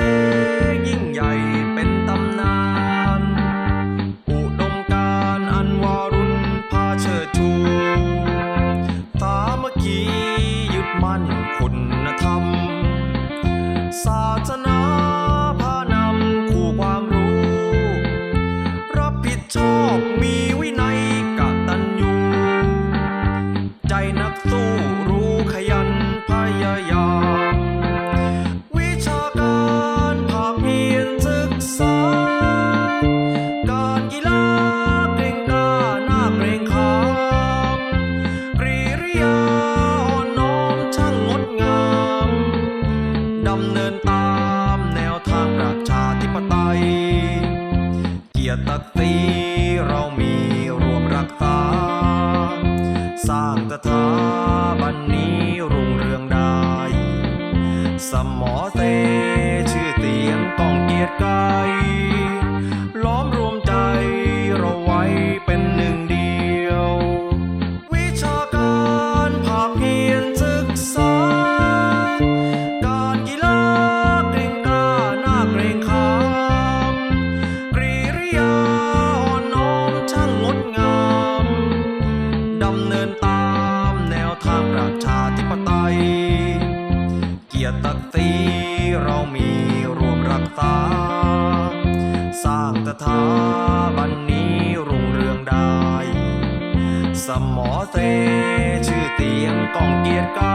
Música เดินตามแนวทางประชาธิปไตย เกียรติศักดิ์ศรีเรามีรวมรักษา สร้างสถาบันนี้รุ่งเรืองได้ สมอ ทางประชาธิปไตย เกียรติศักดิ์ศรีเรามีรวมรักษา สร้างสถาบันนี้รุ่งเรืองได้ สมอเซชื่อเตียงกองเกียรติไกร